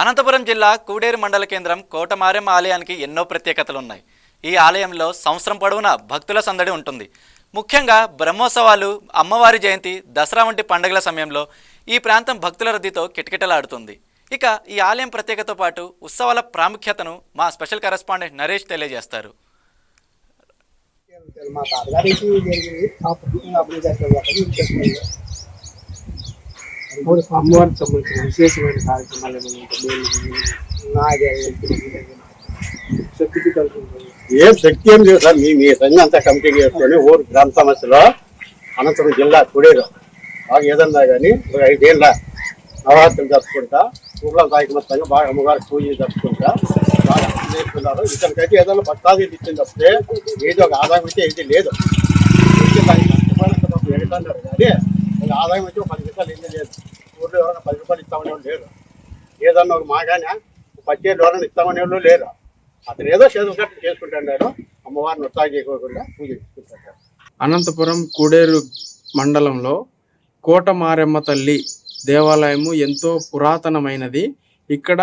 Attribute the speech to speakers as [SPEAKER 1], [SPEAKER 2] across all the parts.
[SPEAKER 1] అనంతపురం జిల్లా కూడేరు మండల కేంద్రం కోటమారెమ్మ ఆలయానికి ఎన్నో ప్రత్యేకతలు ఉన్నాయి ఈ ఆలయంలో సంవత్సరం పొడవునా భక్తుల సందడి ఉంటుంది. ముఖ్యంగా బ్రహ్మోత్సవాలు అమ్మవారి జయంతి దసరా వంటి పండుగల సమయంలో ఈ ప్రాంతం భక్తుల రద్దీతో కిటకిటలాడుతుంది. ఇక ఈ ఆలయం ప్రత్యేకతో పాటు ఉత్సవాల ప్రాముఖ్యతను మా స్పెషల్ కరెస్పాండెంట్ నరేష్ తెలియజేస్తారు.
[SPEAKER 2] మా
[SPEAKER 3] అమ్మవారికి సంబంధించిన విశేషమైన కార్యక్రమాలు ఏమైనా
[SPEAKER 4] ఏం శక్తి ఏం లేదు సార్. మీ మీ సంఘం అంతా కమిటీ చేసుకొని ఊరు గ్రామ సమస్యలో అనంతరం జిల్లా కుడేరు బాగా ఏదన్నా కానీ ఒక ఐదేళ్ళ నవరాత్రులు జరుపుకుంటా ఊళ్ళో కార్యక్రమంగా బాగా అమ్మగారికి పూజలు జరుపుకుంటా బాగా నేర్చుకున్నారు ఇతనికైతే ఏదైనా భక్తాది ఇచ్చింది తప్పితే ఏదో ఒక ఆదాయం అయితే ఏది లేదు. కానీ ఒక ఆదాయం వచ్చి పది రూపాయలు ఏమీ లేదు. ఊళ్ళో ఎవరైనా పది రూపాయలు ఇస్తామనే వాళ్ళు లేరు. ఏదన్నా ఒక మాగానే పచ్చేళ్ళు ఎవరైనా ఇస్తామనే వాళ్ళు లేరు. అతను ఏదో చేతులు చేసుకుంటాడు అమ్మవారిని ఉత్సాహం చేయకోకుండా పూజ చేసుకుంటాడు
[SPEAKER 3] అనంతపురం కూడేరు మండలంలో కోట మారెమ్మ తల్లి దేవాలయము ఎంతో పురాతనమైనది. ఇక్కడ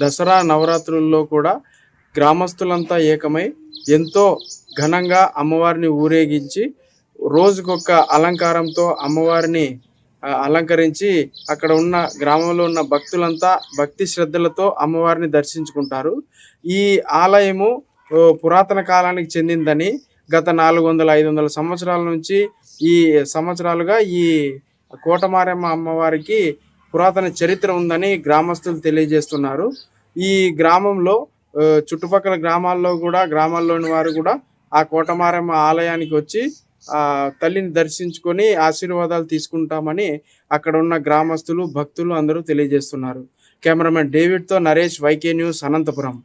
[SPEAKER 3] దసరా నవరాత్రుల్లో కూడా గ్రామస్తులంతా ఏకమై ఎంతో ఘనంగా అమ్మవారిని ఊరేగించి రోజుకొక అలంకారంతో అమ్మవారిని అలంకరించి అక్కడ ఉన్న గ్రామంలో ఉన్న భక్తులంతా భక్తి శ్రద్ధలతో అమ్మవారిని దర్శించుకుంటారు. ఈ ఆలయము పురాతన కాలానికి చెందిందని గత నాలుగు వందల ఐదు వందల సంవత్సరాల నుంచి ఈ సంవత్సరాలుగా ఈ కోటమారమ్మ అమ్మవారికి పురాతన చరిత్ర ఉందని గ్రామస్తులు తెలియజేస్తున్నారు. ఈ గ్రామంలో చుట్టుపక్కల గ్రామాల్లో కూడా గ్రామాల్లోని వారు కూడా ఆ కోటమారమ్మ ఆలయానికి వచ్చి తల్లిని దర్శించుకొని ఆశీర్వాదాలు తీసుకుంటామని అక్కడ ఉన్న గ్రామస్తులు భక్తులు అందరూ తెలియజేస్తున్నారు. కెమెరామెన్ డేవిడ్తో నరేష్ వైకే న్యూస్ అనంతపురం.